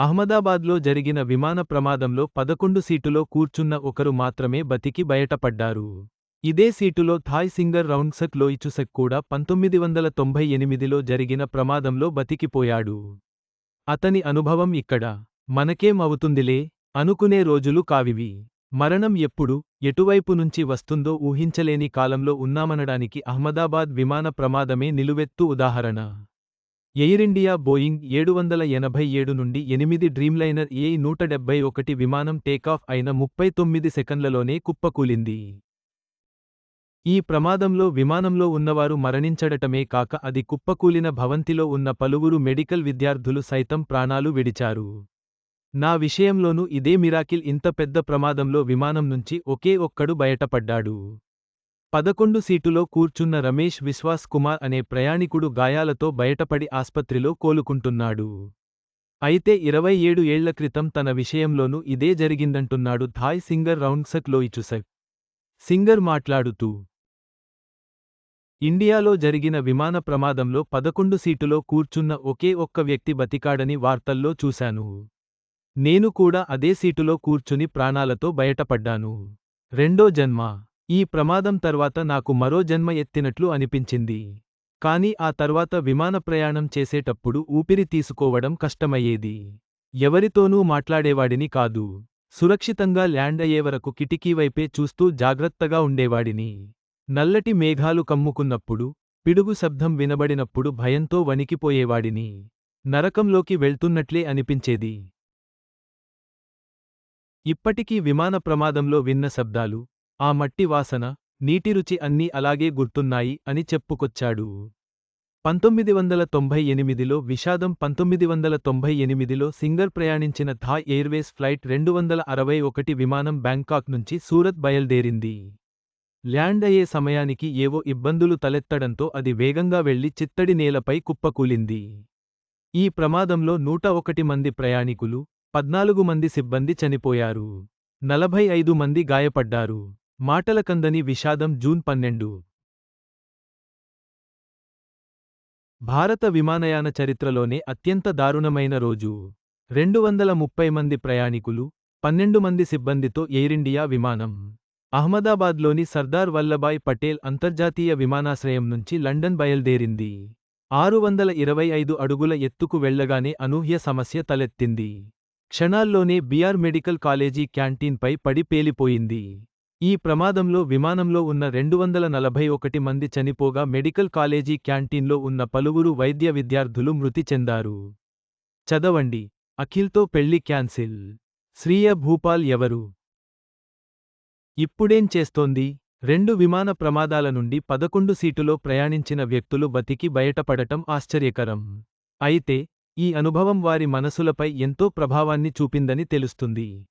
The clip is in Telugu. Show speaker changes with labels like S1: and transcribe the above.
S1: అహ్మదాబాద్లో జరిగిన విమాన ప్రమాదంలో పదకొండు సీటులో కూర్చున్న ఒకరు మాత్రమే బతికి బయటపడ్డారు. ఇదే సీటులో థాయ్ సింగర్ రౌండ్సక్ లోయిచుసక్ కూడా పంతొమ్మిది వందల తొంభై ఎనిమిదిలో జరిగిన ప్రమాదంలో బతికిపోయాడు. అతని అనుభవం ఇక్కడ. మనకేం అవుతుందిలే? అనుకునే రోజులు కావివి. మరణం ఎప్పుడు? ఎటువైపు నుంచి వస్తుందో ఊహించలేని కాలంలో ఉన్నామనడానికి అహ్మదాబాద్ విమాన ప్రమాదమే నిలువెత్తు ఉదాహరణ. ఎయిరిండియా బోయింగ్ ఏడు వందల ఎనభై ఏడు నుండి ఎనిమిది డ్రీమ్లైనర్ ఏ నూట డెబ్బై ఒకటి విమానం టేకాఫ్ అయిన ముప్పై తొమ్మిది సెకన్లలోనే కుప్పకూలింది. ఈ ప్రమాదంలో విమానంలో ఉన్నవారు మరణించడటమే కాక అది కుప్పకూలిన భవంతిలో ఉన్న పలువురు మెడికల్ విద్యార్థులు సైతం ప్రాణాలు విడిచారు. నా విషయంలోనూ ఇదే మిరాకిల్ ఇంత పెద్ద ప్రమాదంలో విమానం నుంచి ఒకే ఒక్కడు బయటపడ్డాడు. పదకొండు సీటులో కూర్చున్న రమేష్ విశ్వాస్ కుమార్ అనే ప్రయాణికుడు గాయాలతో బయటపడి ఆస్పత్రిలో కోలుకుంటున్నాడు. అయితే ఇరవై ఏడు ఏళ్ళ క్రితం తన విషయంలోనూ ఇదే జరిగిందంటున్నాడు Thai singer Rungsak Loychusak. Singer మాట్లాడుతూ ఇండియాలో జరిగిన విమాన ప్రమాదంలో పదకొండు సీటులో కూర్చున్న ఒకే ఒక్క వ్యక్తి బతికాడని వార్తల్లో చూశాను. నేను కూడా అదే సీటులో కూర్చుని ప్రాణాలతో బయటపడ్డాను. రెండో జన్మ ఈ ప్రమాదం తర్వాత నాకు మరో జన్మ ఎత్తినట్లు అనిపించింది. కాని ఆ తర్వాత విమాన ప్రయాణం చేసేటప్పుడు ఊపిరి తీసుకోవడం కష్టమయ్యేది. ఎవరితోనూ మాట్లాడేవాడిని కాదు. సురక్షితంగా ల్యాండ్ అయ్యేవరకు వరకు కిటికీ వైపే చూస్తూ జాగ్రత్తగా ఉండేవాడిని. నల్లటి మేఘాలు కమ్ముకున్నప్పుడు పిడుగు శబ్దం వినబడినప్పుడు భయంతో వణికిపోయేవాడిని. నరకంలోకి వెళ్తున్నట్లే అనిపించేది. ఇప్పటికీ విమాన ప్రమాదంలో విన్న శబ్దాలు ఆ మట్టి వాసన నీటి రుచి అన్నీ అలాగే గుర్తున్నాయి అని చెప్పుకొచ్చాడు. పంతొమ్మిది వందల తొంభై ఎనిమిదిలో విషాదం పంతొమ్మిది వందల తొంభై ఎనిమిదిలో సింగర్ ప్రయాణించిన థాయ్ ఎయిర్వేస్ ఫ్లైట్ రెండు వందల అరవై ఒకటి విమానం బ్యాంకాక్ నుంచి సూరత్ బయల్దేరింది. ల్యాండ్ అయ్యే సమయానికి ఏవో ఇబ్బందులు తలెత్తడంతో అది వేగంగా వెళ్ళి చిత్తడి నేలపై కుప్పకూలింది. ఈ ప్రమాదంలో నూట ఒకటి మంది ప్రయాణికులు పద్నాలుగు మంది సిబ్బంది చనిపోయారు. నలభై ఐదు మంది గాయపడ్డారు. మాటలకందని విషాదం జూన్ పన్నెండు. భారత విమానయాన చరిత్రలోనే అత్యంత దారుణమైన రోజు. రెండు వందల ముప్పై మంది ప్రయాణికులు పన్నెండు మంది సిబ్బందితో ఎయిరిండియా విమానం. అహ్మదాబాద్లోని సర్దార్ వల్లభాయ్ పటేల్ అంతర్జాతీయ విమానాశ్రయం నుంచి లండన్ బయల్దేరింది. ఆరు వందల ఇరవై ఐదు అడుగుల ఎత్తుకు వెళ్ళగానే అనూహ్య సమస్య తలెత్తింది. క్షణాల్లోనే బిఆర్ మెడికల్ కాలేజీ క్యాంటీన్పై పడి పేలిపోయింది. ఈ ప్రమాదంలో విమానంలో ఉన్న రెండు వందల నలభై ఒకటి మంది చనిపోగా మెడికల్ కాలేజీ క్యాంటీన్లో ఉన్న పలువురు వైద్య విద్యార్థులు మృతి చెందారు. చదవండి. అఖిల్తో పెళ్ళి క్యాన్సిల్. శ్రీయ భూపాల్ ఎవరు? ఇప్పుడేం చేస్తోంది? రెండు విమాన ప్రమాదాల నుండి పదకొండు సీటులో ప్రయాణించిన వ్యక్తులు బతికి బయటపడటం ఆశ్చర్యకరం. అయితే ఈ అనుభవం వారి మనసులపై ఎంతో ప్రభావాన్ని చూపిందని తెలుస్తుంది.